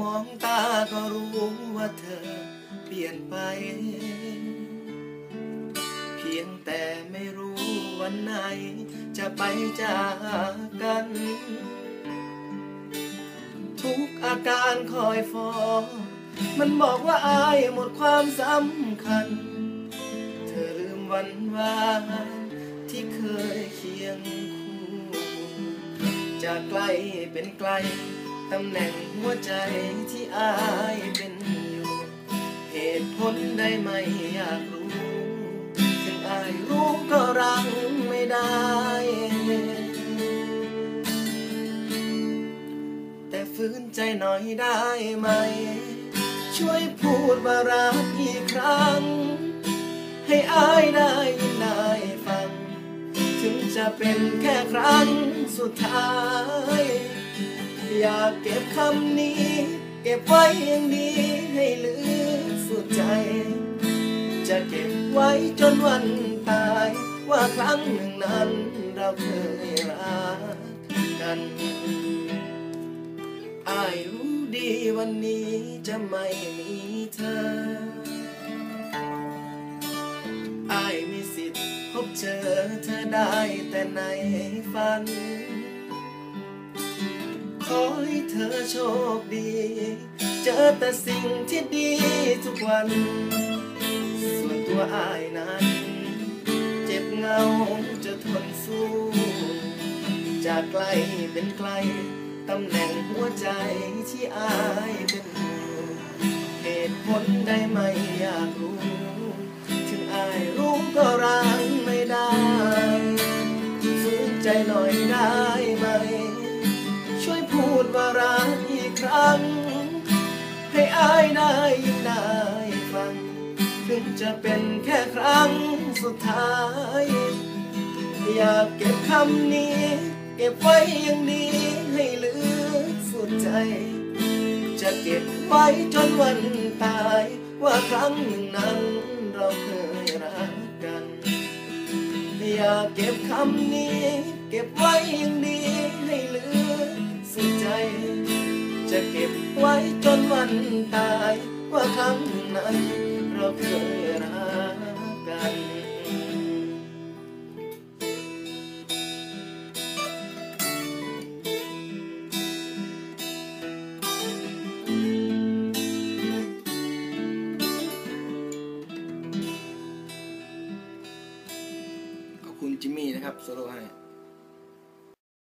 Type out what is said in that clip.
มองตาก็รู้ว่าเธอเปลี่ยนไป เพียงแต่ไม่รู้วันไหนจะไปจากกัน ทุกอาการคอยฟองมันบอกว่าอายหมดความสำคัญ เธอลืมวันวานที่เคยเคียงคู่จากไกลเป็นไกล ตำแหน่งหัวใจที่อายเป็นอยู่ เหตุผลได้ไหมอยากรู้ถึงอายรู้ก็รังไม่ได้ แต่ฝืนใจหน่อยได้ไหม ช่วยพูดว่ารักอีกครั้ง ให้อายได้ยินได้ฟัง ถึงจะเป็นแค่ครั้งสุดท้าย อยากเก็บคำนี้ เก็บไว้อย่างดีให้ลึกสุดใจ จะเก็บไว้จนวันตาย ว่าครั้งหนึ่งนั้นเราเคยรักกันอายรู้ดีวันนี้จะไม่มีเธออายมีสิทธิ์พบเจอเธอได้แต่ในฝัน ขอให้เธอโชคดี เจอแต่สิ่งที่ดีทุกวัน ส่วนตัวอายนั้น เจ็บเหงาจะทนสู้ จากไกลเป็นไกล ตำแหน่งหัวใจที่อายเป็นเหตุผลได้ไหมอยากรู้ ถึงอายรู้ก็รังไม่ได้ฝืนใจหน่อยได้ ดว่ารักอีกครั้ง ให้อายได้ยินได้ฟัง ถึงจะเป็นแค่ครั้งสุดท้าย อยากเก็บคำนี้ เก็บไว้อย่างดีให้ลึกสุดใจ จะเก็บไว้จนวันตาย ว่าครั้งหนึ่งนั้นเราเคยรักกัน อยากเก็บคำนี้ เก็บไว้อย่างดี ไว้จนวันตายว่าครั้งหนึ่งนั้นเราเคยรักกันขอบคุณจิมมี่นะครับโซโล่ให้